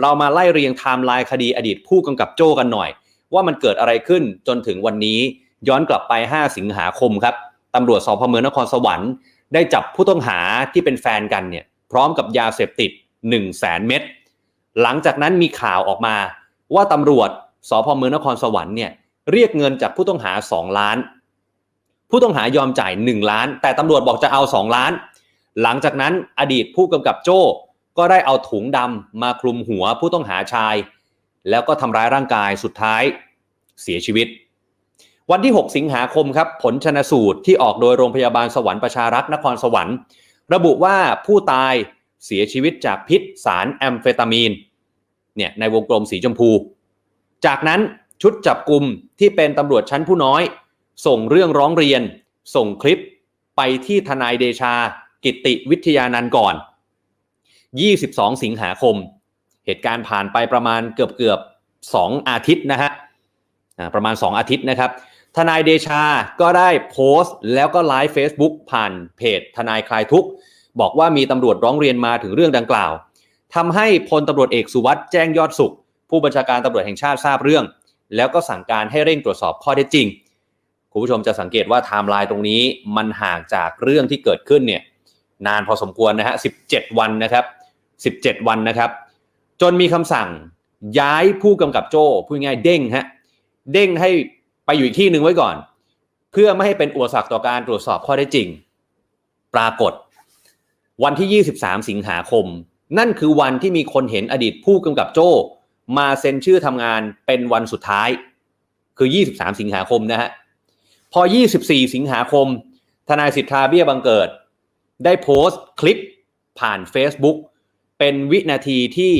เรามาไล่เรียงไทม์ไลน์คดีอดีตผู้กำกับโจ้กันหน่อย ว่ามันเกิดอะไรขึ้นจนถึงวันนี้ย้อนกลับไป 5 สิงหาคมครับตำรวจสพเมืองนครสวรรค์ ได้จับผู้ต้องหาที่เป็นแฟนกันเนี่ยพร้อมกับยาเสพติด 1 0 0 0 0แสนเม็ดหลังจากนั้นมีข่าวออกมาว่าตำรวจสพเมืองนครสวรรค์เนี่ยเรียกเงินจากผู้ต้องหา 2 ล้าน ผู้ต้องหายอมจ่าย 1 ล้าน แต่ตำรวจบอกจะเอา 2 ล้าน หลังจากนั้นอดีตผู้กำกับโจ้ ก็ได้เอาถุงดำมาคลุมหัวผู้ต้องหาชาย แล้วก็ทำร้ายร่างกายสุดท้ายเสียชีวิต วันที่ 6 สิงหาคมครับ ผลชนสูตรที่ออกโดยโรงพยาบาลสวรรค์ประชารักษ์นครสวรรค์ ระบุว่าผู้ตายเสียชีวิตจากพิษสารแอมเฟตามีนเนี่ยในวงกลมสีชมพู จากนั้นชุดจับกลุ่มที่เป็นตำรวจชั้นผู้น้อย ส่งเรื่องร้องเรียน ส่งคลิปไปที่ทนายเดชา กิติวิทยานันท์ก่อน 22 สิงหาคม เหตุการณ์ผ่านไปประมาณเกือบเกือบ2อาทิตย์นะฮะประมาณ 2 อาทิตย์นะครับ ทนายเดชาก็ได้โพสต์แล้วก็ไลฟ์ Facebook ผ่านเพจ ทนายคลายทุกข์บอกว่ามีตำรวจร้องเรียนมาถึงเรื่องดังกล่าวทำให้พลตำรวจเอกสุวัสด์แจ้งยอดสุข ผู้บัญชาการตำรวจแห่งชาติทราบเรื่อง แล้วก็สั่งการให้เร่งตรวจสอบข้อเท็จจริงคุณผู้ชมจะสังเกตว่าไทม์ไลน์ตรงนี้มันห่างจากเรื่องที่เกิดขึ้นเนี่ยนานพอสมควรนะฮะ 17 วันนะครับ 17 วันนะครับ จนมีคำสั่งย้ายผู้กำกับโจ้พูดง่ายเด้งฮะเด้งให้ไปอยู่อีกที่หนึ่งไว้ก่อน เพื่อไม่ให้เป็นอุปสรรคต่อการตรวจสอบข้อได้จริง ปรากฏ วันที่ 23 สิงหาคม นั่นคือวันที่มีคนเห็นอดีตผู้กำกับโจ้มาเซ็นชื่อทำงานเป็นวันสุดท้าย คือ 23 สิงหาคมนะฮะพอ 24 สิงหาคม ทนายสิทธาเบี้ยบังเกิด ได้โพสต์คลิปผ่าน Facebook เป็นวินาทีที่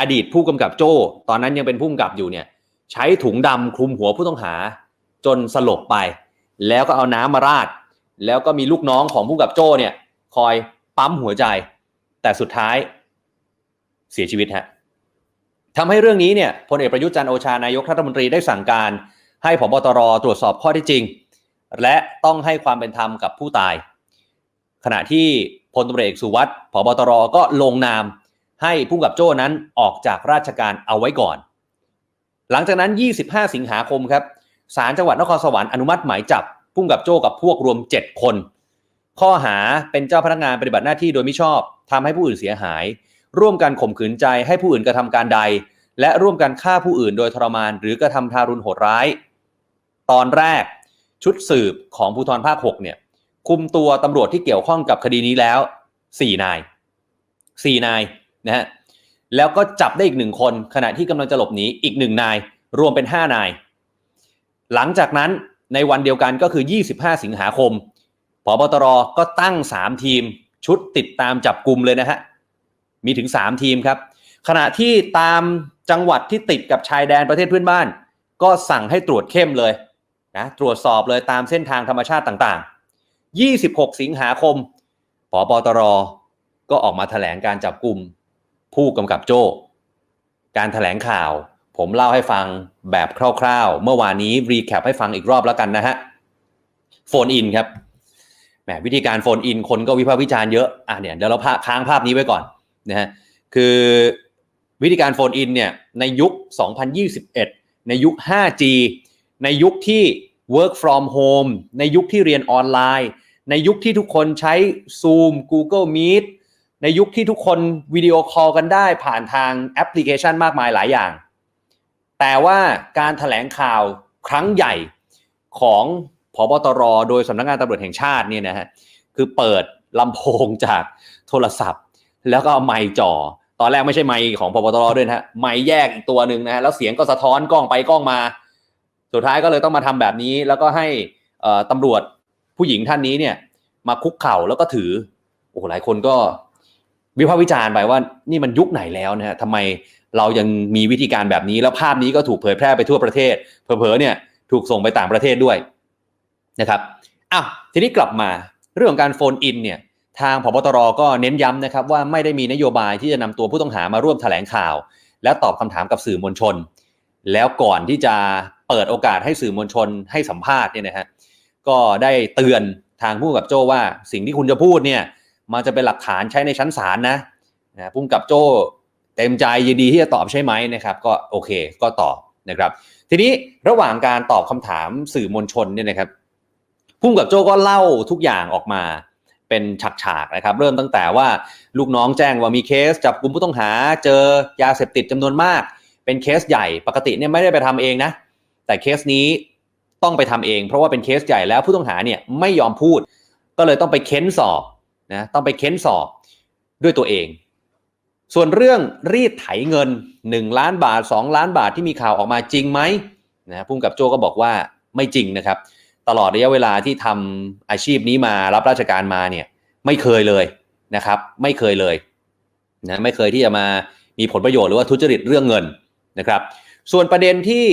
อดีตผู้กำกับโจ้ ตอนนั้นยังเป็นผู้กำกับอยู่เนี่ย ใช้ถุงดำคลุมหัวผู้ต้องหา จนสลบไป แล้วก็เอาน้ำมาราด แล้วก็มีลูกน้องของผู้กำกับโจ้เนี่ย คอยปั๊มหัวใจ แต่สุดท้ายเสียชีวิตฮะทำให้เรื่องนี้เนี่ยพลเอกประยุทธ์จันโอชานายกรัฐมนตรีได้สั่งการให้ผบตรตรวจสอบข้อที่จริง และต้องให้ความเป็นธรรมกับผู้ตาย ขณะที่ ลตำรวจเอกสุวัสด์ผบตรก็ลงนามให้ผู้กับโจ้นั้นออกจากราชการเอาไว้ก่อน หลังจากนั้น 25 สิงหาคมครับศาลจังหวัดนครสวรรค์อนุมัติหมายจับผู้กับโจ้กับพวกรวม 7 คน ข้อหาเป็นเจ้าพนักงานปฏิบัติหน้าที่โดยมิชอบทำให้ผู้อื่นเสียหาย ร่วมกันข่มขืนใจให้ผู้อื่นกระทำการใด และร่วมกันฆ่าผู้อื่นโดยทรมาน หรือกระทำทารุณโหดร้าย ตอนแรกชุดสืบของภูธรภาค 6 เนี่ย คุมตัวตำรวจที่เกี่ยวข้องกับคดีนี้แล้ว4นาย4นายนะฮะแล้วก็จับได้อีกหนึ่งคน ขณะที่กำลังจะหลบหนีอีกหนึ่งนาย รวมเป็น5นาย หลังจากนั้นในวันเดียวกันก็คือ 25 สิงหาคมพบตรก็ตั้ง 3 ทีมชุดติดตามจับกลุ่มเลยนะฮะมีถึง 3 ทีมครับ ขณะที่ตามจังหวัดที่ติดกับชายแดนประเทศเพื่อนบ้าน ก็สั่งให้ตรวจเข้มเลยนะตรวจสอบเลยตามเส้นทางธรรมชาติต่างๆ 26 สิงหาคมพบตรก็ออกมาแถลงการจับกลุ่มผู้กำกับโจ้ การถแถลงข่าว ผมเล่าให้ฟังแบบคร่าวๆ เมื่อวานนี้รีแคปให้ฟังอีกรอบแล้วกันนะฮะ โฟนอินครับแหมวิธีการโฟนอินคนก็วิพากษ์วิจารณ์เยอะอะเนี่ยเดี๋ยวเราค้างภาพนี้ไว้ก่อนนะฮะคือวิธีการโฟนอินเนี่ยในยุค 2021 ในยุค 5G ในยุคที่ work from home ในยุคที่เรียนออนไลน์ ในยุคที่ทุกคนใช้ Zoom Google Meet ในยุคที่ทุกคนวิดีโอคอลกันได้ผ่านทางแอปพลิเคชันมากมายหลายอย่าง แต่ว่าการถแถลงข่าวครั้งใหญ่ของพบตร โดยสำนักงานตำรวจแห่งชาติเนี่ยนะฮะคือเปิดลำโพงจากโทรศัพท์ แล้วก็เอาไมค์จ่อ ตอนแรกไม่ใช่ไมค์ของพบตรด้วยนะฮะไมค์แยกอีกตัวหนึ่งนะฮะแล้วเสียงก็สะท้อนกล้องไปกล้องมา สุดท้ายก็เลยต้องมาทำแบบนี้ แล้วก็ให้ตำรวจ ผู้หญิงท่านนี้เนี่ย มาคุกเข่าแล้วก็ถือโอ้หลายคนก็วิพากษ์วิจารณ์ไปว่านี่มันยุคไหนแล้วนะฮะทำไมเรายังมีวิธีการแบบนี้แล้วภาพนี้ก็ถูกเผยแพร่ไปทั่วประเทศ เผลอๆเนี่ยถูกส่งไปต่างประเทศด้วยนะครับอ้าวทีนี้กลับมาเรื่องของการโฟนอินเนี่ยทางพบตรก็เน้นย้ำนะครับว่าไม่ได้มีนโยบายที่จะนำตัวผู้ต้องหามาร่วมแถลงข่าว และตอบคำถามกับสื่อมวลชน แล้วก่อนที่จะเปิดโอกาสให้สื่อมวลชนให้สัมภาษณ์เนี่ยนะฮะ ก็ได้เตือนทางผู้กับโจว่า สิ่งที่คุณจะพูดเนี่ยมันจะเป็นหลักฐานใช้ในชั้นศาลนะนะพุ่มกับโจ้เต็มใจยินดีที่จะตอบใช่ไหมนะครับ ก็โอเคก็ตอบนะครับ ทีนี้ระหว่างการตอบคำถามสื่อมวลชนเนี่ยนะครับพุ่มกับโจ้ก็เล่าทุกอย่างออกมาเป็นฉากๆนะครับ เริ่มตั้งแต่ว่าลูกน้องแจ้งว่ามีเคส จับกลุ่มผู้ต้องหาเจอยาเสพติดจำนวนมาก เป็นเคสใหญ่ปกติเนี่ยไม่ได้ไปทำเองนะแต่เคสนี้ ต้องไปทำเอง เพราะว่าเป็นเคสใหญ่แล้วผู้ต้องหาเนี่ยไม่ยอมพูด ก็เลยต้องไปเค้นสอบนะต้องไปเค้นสอบด้วยตัวเอง ส่วนเรื่องรีดไถเงิน 1 ล้านบาท 2 ล้านบาทที่มีข่าวออกมาจริงไหมนะพุ่มกับโจก็บอกว่าไม่จริงนะครับ ตลอดระยะเวลาที่ทำอาชีพนี้มารับราชการมาเนี่ยไม่เคยเลยนะครับ ไม่เคยเลยนะไม่เคยที่จะมามีผลประโยชน์หรือว่าทุจริตเรื่องเงินนะครับ ส่วนประเด็นที่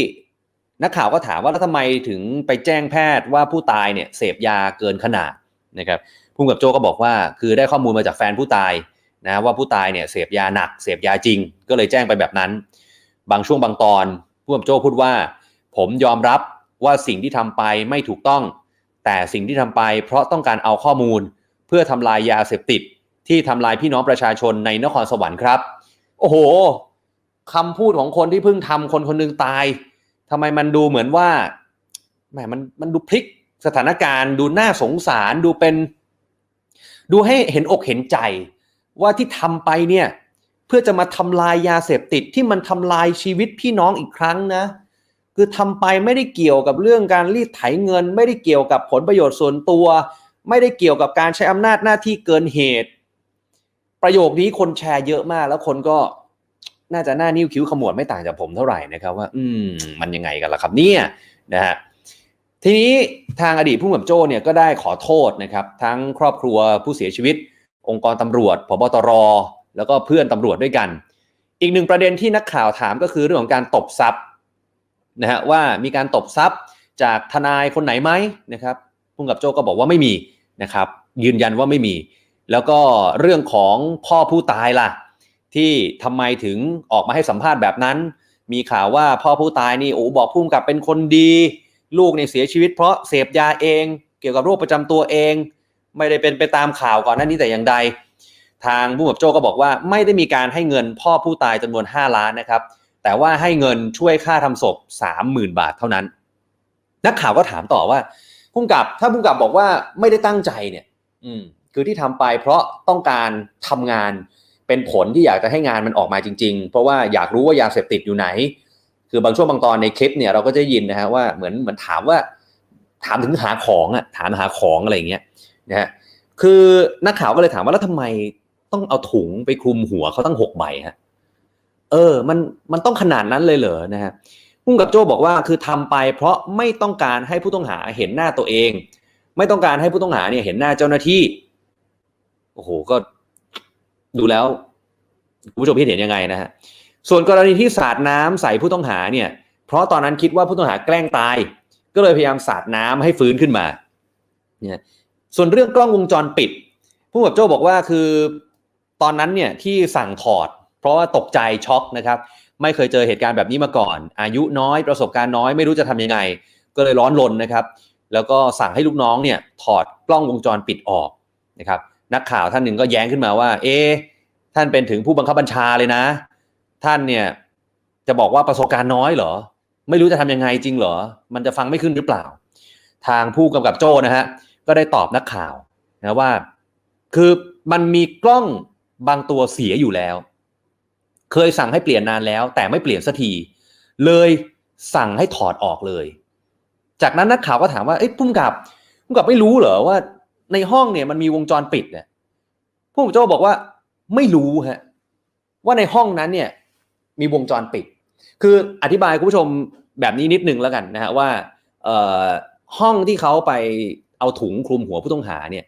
นักข่าวก็ถามว่าแล้วทำไมถึงไปแจ้งแพทย์ว่าผู้ตายเนี่ยเสพยาเกินขนาดนะครับพุ่มกับโจก็บอกว่าคือได้ข้อมูลมาจากแฟนผู้ตายนะว่าผู้ตายเนี่ยเสพยาหนักเสพยาจริง ก็เลยแจ้งไปแบบนั้น บางช่วงบางตอนพุ่มกับโจพูดว่า ผมยอมรับว่าสิ่งที่ทำไปไม่ถูกต้อง แต่สิ่งที่ทำไปเพราะต้องการเอาข้อมูล เพื่อทำลายยาเสพติด ที่ทำลายพี่น้องประชาชนในนครสวรรค์ครับ โอ้โหคำพูดของคนที่เพิ่งทำคนคนหนึงตาย ทำไมมันดูเหมือนว่าแหมมันมันดูพลิกสถานการณ์ ดูน่าสงสารดูเป็น ดูให้เห็นอกเห็นใจ ว่าที่ทำไปเนี่ยเพื่อจะมาทำลายยาเสพติดที่มันทำลายชีวิตพี่น้องอีกครั้งนะ คือทำไปไม่ได้เกี่ยวกับเรื่องการรีดไถเงิน ไม่ได้เกี่ยวกับผลประโยชน์ส่วนตัว ไม่ได้เกี่ยวกับการใช้อำนาจหน้าที่เกินเหตุ ประโยคนี้คนแชร์เยอะมากแล้วคนก็ น่าจะหน้านิ้วคิ้วขมวดไม่ต่างจากผมเท่าไหร่นะครับว่า อืมมันยังไงกันล่ะครับเนี่ยนะฮะทีนี้ทางอดีตผู้กำกับโจ้เนี่ยก็ได้ขอโทษนะครับทั้งครอบครัวผู้เสียชีวิต องค์กรตำรวจพบตร แล้วก็เพื่อนตำรวจด้วยกัน อีกหนึ่งประเด็นที่นักข่าวถามก็คือเรื่องของการตบทรัพย์นะฮะว่ามีการตบทรัพย์จากทนายคนไหนไหมนะครับผู้กำกับโจ้ก็บอกว่าไม่มีนะครับยืนยันว่าไม่มี แล้วก็เรื่องของพ่อผู้ตายล่ะ ที่ทำไมถึงออกมาให้สัมภาษณ์แบบนั้น มีข่าวว่าพ่อผู้ตายนี่โอ้บอกพุ่มกับเป็นคนดี ลูกเนี่ยเสียชีวิตเพราะเสพยาเอง เกี่ยวกับโรคประจำตัวเอง ไม่ได้เป็นไปตามข่าวก่อนหน้านี้แต่อย่างใด ทางผู้กำกับโจ้ก็บอกว่าไม่ได้มีการให้เงินพ่อผู้ตายจำนวน 5 ล้านนะครับ แต่ว่าให้เงินช่วยค่าทำศพ 30,000 บาทเท่านั้น นักข่าวก็ถามต่อว่าผู้กำกับถ้าผู้กำกับบอกว่าไม่ได้ตั้งใจเนี่ย อืมคือที่ทำไปเพราะต้องการทำงาน เป็นผลที่อยากจะให้งานมันออกมาจริง ๆ เพราะว่าอยากรู้ว่ายาเสพติดอยู่ไหน คือบางช่วงบางตอนในคลิปเนี่ยเราก็จะยินนะฮะว่าเหมือนเหมือนถามว่า ถามถึงหาของอะถามหาของอะไรอย่างเงี้ยนะฮะคือนักข่าวก็เลยถามว่าแล้วทำไมต้องเอาถุงไปคลุมหัวเขาตั้งหกใบฮะเออ มันมันต้องขนาดนั้นเลยเหรอนะฮะพุ่งกับโจ้บอกว่าคือทำไป เพราะไม่ต้องการให้ผู้ต้องหาเห็นหน้าตัวเอง ไม่ต้องการให้ผู้ต้องหาเนี่ยเห็นหน้าเจ้าหน้าที่โอ้โหก็ ดูแล้วคุณผู้ชมคิดเห็นยังไงนะฮะส่วนกรณีที่สาดน้ำใส่ผู้ต้องหาเนี่ยเพราะตอนนั้นคิดว่าผู้ต้องหาแกล้งตาย ก็เลยพยายามสาดน้ำให้ฟื้นขึ้นมาเนี่ยส่วนเรื่องกล้องวงจรปิด ผู้กับโจ้บอกว่าคือตอนนั้นเนี่ยที่สั่งถอด เพราะว่าตกใจช็อกนะครับ ไม่เคยเจอเหตุการณ์แบบนี้มาก่อน อายุน้อยประสบการณ์น้อยไม่รู้จะทำยังไง ก็เลยร้อนรนนะครับ แล้วก็สั่งให้ลูกน้องเนี่ยถอดกล้องวงจรปิดออกนะครับ นักข่าวท่านหนึ่งก็แย้งขึ้นมาว่า เอ๊ท่านเป็นถึงผู้บังคับบัญชาเลยนะ ท่านเนี่ยจะบอกว่าประสบการณ์น้อยเหรอ ไม่รู้จะทำยังไงจริงเหรอ มันจะฟังไม่ขึ้นหรือเปล่า ทางผู้กำกับโจ้นะฮะก็ได้ตอบนักข่าวนะว่า คือมันมีกล้องบางตัวเสียอยู่แล้ว เคยสั่งให้เปลี่ยนนานแล้ว แต่ไม่เปลี่ยนสักทีเลยสั่งให้ถอดออกเลย จากนั้นนักข่าวก็ถามว่าเอ้ยพุ่มกับพุ่มกับไม่รู้เหรอว่า ในห้องเนี่ยมันมีวงจรปิดเนี่ยผู้กำกับโจ้บอกว่าไม่รู้ฮะว่าในห้องนั้นเนี่ยมีวงจรปิด คืออธิบายคุณผู้ชมแบบนี้นิดนึงแล้วกันนะฮะว่าห้องที่เขาไปเอาถุงคลุมหัวผู้ต้องหาเนี่ย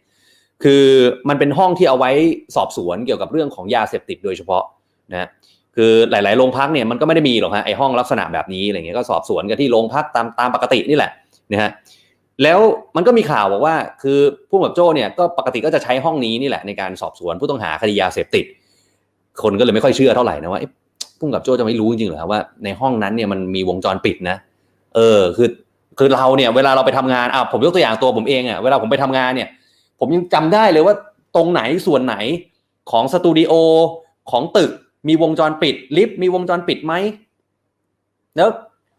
คือมันเป็นห้องที่เอาไว้สอบสวนเกี่ยวกับเรื่องของยาเสพติดโดยเฉพาะนะฮะคือหลาย ๆ โรงพักเนี่ยมันก็ไม่ได้มีหรอกฮะไอห้องลักษณะแบบนี้อะไรเงี้ยก็สอบสวนกันที่โรงพักตามตามปกตินี่แหละนะฮะ แล้วมันก็มีข่าวบอกว่า คือผู้กำกับโจ้เนี่ยก็ปกติก็จะใช้ห้องนี้นี่แหละในการสอบสวนผู้ต้องหาคดียาเสพติด คนก็เลยไม่ค่อยเชื่อเท่าไหร่นะว่าผู้กำกับโจ้จะไม่รู้จริงๆเหรอว่าในห้องนั้นเนี่ยมันมีวงจรปิดนะ เออคือคือเราเนี่ยเวลาเราไปทำงานอะผมยกตัวอย่างตัวผมเองอะเวลาผมไปทำงานเนี่ย ผมยังจำได้เลยว่าตรงไหนส่วนไหนของสตูดิโอของตึกมีวงจรปิดลิฟต์มีวงจรปิดไหมแล้ว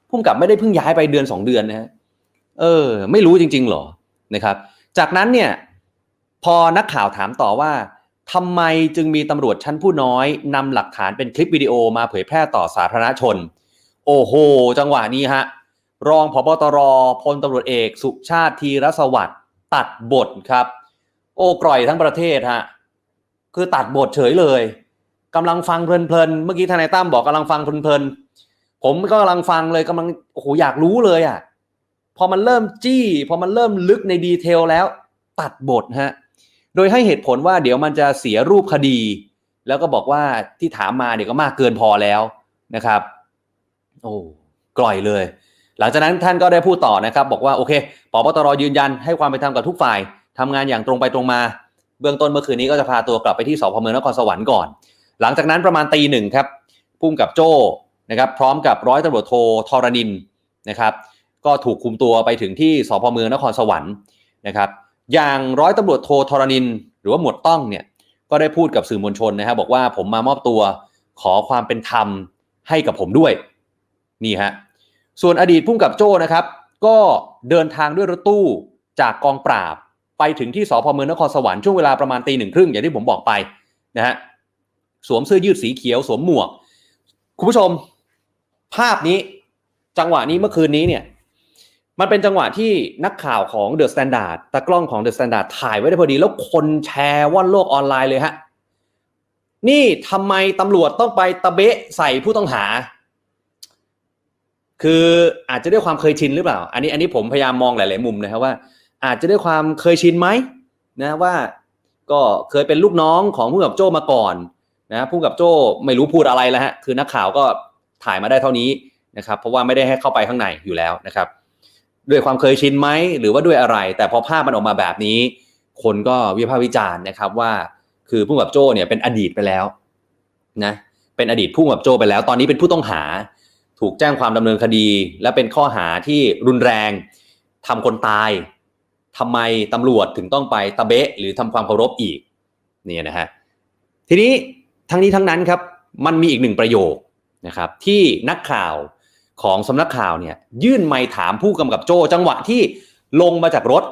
พุ่มกับไม่ได้เพิ่งย้ายไปเดือนสองเดือนนะฮะ เออ ไม่รู้จริง ๆ หรอนะครับ จากนั้นเนี่ยพอนักข่าวถามต่อว่าทำไมจึงมีตำรวจชั้นผู้น้อยนำหลักฐานเป็นคลิปวิดีโอมาเผยแพร่ต่อสาธารณชน โอ้โห จังหวะนี้ฮะ รองผบตรพลตำรวจเอกสุชาติธีรสวัสดิ์ตัดบทครับ โอ้กร่อยทั้งประเทศฮะ คือตัดบทเฉยเลยกำลังฟังเพลินๆ เมื่อกี้ทนายตั้มบอกกำลังฟังเพลินๆ ผมก็กำลังฟังเลยกำลังโอ้โหอยากรู้เลยอะ พอมันเริ่มจี้ พอมันเริ่มลึกในดีเทลแล้ว ตัดบทฮะโดยให้เหตุผลว่าเดี๋ยวมันจะเสียรูปคดี แล้วก็บอกว่าที่ถามมาเดี๋ยวก็มากเกินพอแล้วนะครับ โอ้กล่อยเลย หลังจากนั้นท่านก็ได้พูดต่อนะครับ บอกว่าโอเคปปตรยืนยันให้ความเป็นธรรมกับทุกฝ่ายทำงานอย่างตรงไปตรงมา เบื้องต้นเมื่อคืนนี้ก็จะพาตัวกลับไปที่สพเมืองนครสวรรค์ก่อน หลังจากนั้นประมาณตีหนึ่งครับพุ่มกับโจ้นะครับ พร้อมกับร้อยตำรวจโททรนินนะครับ ก็ถูกคุมตัวไปถึงที่สพเมืองนครสวรรค์นะครับอย่างร้อยตำรวจโททรนิน หรือว่าหมวดต้องเนี่ยก็ได้พูดกับสื่อมวลชนนะครับบอกว่าผมมามอบตัวขอความเป็นธรรมให้กับผมด้วยนี่ฮะส่วนอดีตพุ่มกับโจ้นะครับ ก็เดินทางด้วยรถตู้จากกองปราบไปถึงที่สพเมืองนครสวรรค์ช่วงเวลาประมาณตีหนึ่งครึ่งอย่างที่ผมบอกไปนะฮะสวมเสื้อยืดสีเขียวสวมหมวก คุณผู้ชม ภาพนี้จังหวะนี้เมื่อคืนนี้เนี่ย มันเป็นจังหวะที่นักข่าวของเดอะสแตนดาร์ดตากล้องของเดอะสแตนดาร์ดถ่ายไว้ได้พอดี แล้วคนแชร์ว่อนโลกออนไลน์เลยฮะ นี่ทำไมตำรวจต้องไปตะเบะใส่ผู้ต้องหา คืออาจจะด้วยความเคยชินหรือเปล่า อันนี้อันนี้ผมพยายามมองหลาย ๆ มุมนะครับว่า อาจจะด้วยความเคยชินไหมนะว่าก็เคยเป็นลูกน้องของผู้กับโจ้มาก่อนนะผู้กับโจ้ไม่รู้พูดอะไรแล้วฮะคือนักข่าวก็ถ่ายมาได้เท่านี้นะครับ เพราะว่าไม่ได้ให้เข้าไปข้างในอยู่แล้วนะครับ ด้วยความเคยชินไหมหรือว่าด้วยอะไร แต่พอภาพมันออกมาแบบนี้ คนก็วิพากษ์วิจารณ์นะครับว่า คือผู้กับโจ้เนี่ยเป็นอดีตไปแล้วนะเป็นอดีตผู้กับโจ้ไปแล้ว ตอนนี้เป็นผู้ต้องหา ถูกแจ้งความดำเนินคดี และเป็นข้อหาที่รุนแรงทำคนตายทำไมตำรวจถึงต้องไปตะเบะหรือทำความเคารพอีกเนี่ยนะฮะทีนี้ทั้งนี้ทั้งนั้นครับมันมีอีกหนึ่งประโยคนะครับที่นักข่าว ของสำนักข่าวเนี่ยยื่นไมค์ถามผู้กำกับโจจังหวะที่ลงมาจากรถ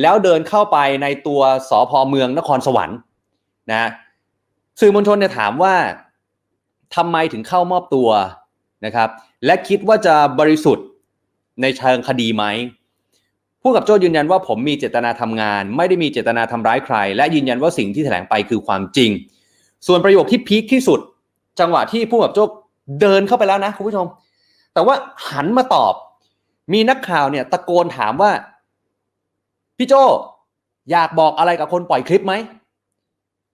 แล้วเดินเข้าไปในตัวสพเมืองนครสวรรค์นะสื่อมวลชนเนี่ยถามว่าทำไมถึงเข้ามอบตัวนะครับและคิดว่าจะบริสุทธิ์ในเชิงคดีไหมผู้กับโจยืนยันว่าผมมีเจตนาทำงาน ไม่ได้มีเจตนาทำร้ายใคร และยืนยันว่าสิ่งที่แถลงไปคือความจริง ส่วนประโยคที่พีคที่สุด จังหวะที่ผู้กับโจเดินเข้าไปแล้วนะคุณผู้ชม แต่ว่าหันมาตอบ มีนักข่าวเนี่ยตะโกนถามว่า พี่โจอยากบอกอะไรกับคนปล่อยคลิปไหม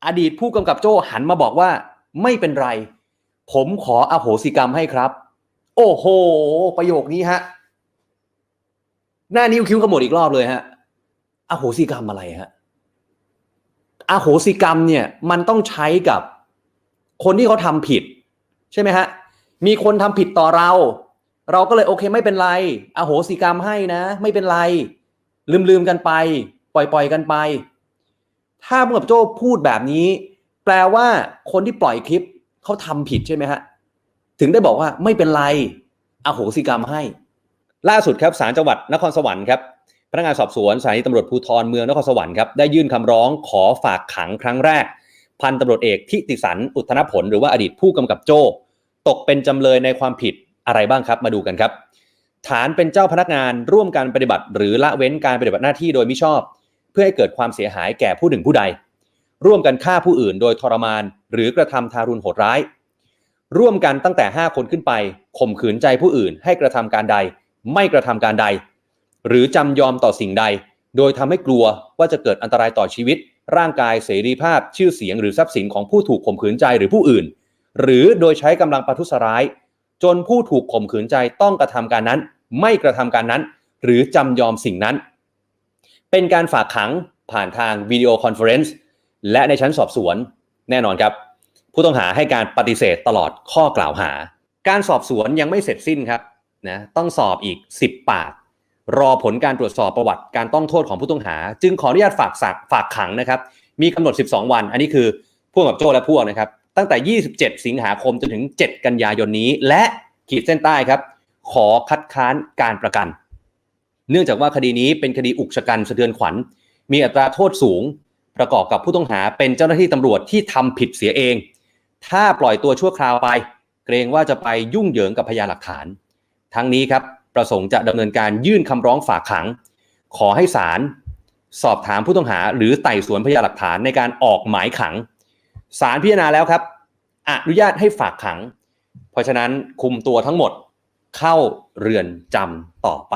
อดีตผู้กำกับโจหันมาบอกว่า ไม่เป็นไร ผมขออโหสิกรรมให้ครับ โอ้โห ประโยคนี้ฮะ หน้านิ้วคิ้วขมวดอีกรอบเลยฮะ อโหสิกรรมอะไรฮะ อโหสิกรรมเนี่ย มันต้องใช้กับคนที่เขาทำผิด ใช่ไหมฮะ มีคนทำผิดต่อเรา เราก็เลยโอเคไม่เป็นไรอโหสิกรรมให้นะ ไม่เป็นไร ลืมลืมกันไป ปล่อยปล่อยๆกันไป ถ้าผู้กับโจ้พูดแบบนี้ แปลว่าคนที่ปล่อยคลิปเขาทำผิดใช่ไหมฮะ ถึงได้บอกว่าไม่เป็นไรอโหสิกรรมให้ ล่าสุดครับศาลจังหวัดนครสวรรค์ครับพนักงานสอบสวนสถานีตำรวจภูธรเมืองนครสวรรค์ครับได้ยื่นคำร้องขอฝากขังครั้งแรก พันตำรวจเอกทิติสันอุทธนผล หรือว่าอดีตผู้กำกับโจ้ตกเป็นจำเลยในความผิด อะไรบ้างครับ มาดูกันครับ ฐานเป็นเจ้าพนักงานร่วมการปฏิบัติ หรือละเว้นการปฏิบัติหน้าที่โดยมิชอบ เพื่อให้เกิดความเสียหายแก่ผู้หนึ่งผู้ใด ร่วมกันฆ่าผู้อื่นโดยทรมาน หรือกระทำทารุณโหดร้าย ร่วมกันตั้งแต่ 5 คนขึ้นไปข่มขืนใจผู้อื่น ให้กระทำการใด ไม่กระทำการใด หรือจำยอมต่อสิ่งใด โดยทำให้กลัวว่าจะเกิดอันตรายต่อชีวิต ร่างกายเสรีภาพ ชื่อเสียงหรือทรัพย์สินของผู้ถูกข่มขืนใจหรือผู้อื่น หรือโดยใช้กำลังประทุษร้าย จนผู้ถูกข่มขืนใจต้องกระทำการนั้น ไม่กระทำการนั้น หรือจำยอมสิ่งนั้น เป็นการฝากขังผ่านทางวิดีโอคอนเฟอเรนซ์และในชั้นสอบสวนแน่นอนครับ ผู้ต้องหาให้การปฏิเสธตลอดข้อกล่าวหา การสอบสวนยังไม่เสร็จสิ้นครับนะต้องสอบอีก 10 ปาก รอผลการตรวจสอบประวัติการต้องโทษของผู้ต้องหา จึงขออนุญาตฝากสักฝากขังนะครับ มีกำหนด 12 วัน อันนี้คือพวกกับโจ้และพวกนะครับ ตั้งแต่ 27 สิงหาคมจนถึง 7 กันยายนนี้ และขีดเส้นใต้ครับ ขอคัดค้านการประกัน เนื่องจากว่าคดีนี้เป็นคดีอุกชะกันสะเทือนขวัญ มีอัตราโทษสูง ประกอบกับผู้ต้องหาเป็นเจ้าหน้าที่ตำรวจที่ทำผิดเสียเอง ถ้าปล่อยตัวชั่วคราวไป เกรงว่าจะไปยุ่งเหยิงกับพยานหลักฐาน ทั้งนี้ครับประสงค์จะดำเนินการยื่นคำร้องฝากขัง ขอให้ศาลสอบถามผู้ต้องหาหรือไต่สวนพยานหลักฐานในการออกหมายขัง ศาลพิจารณาแล้วครับ อนุญาตให้ฝากขัง เพราะฉะนั้นคุมตัวทั้งหมดเข้าเรือนจำต่อไป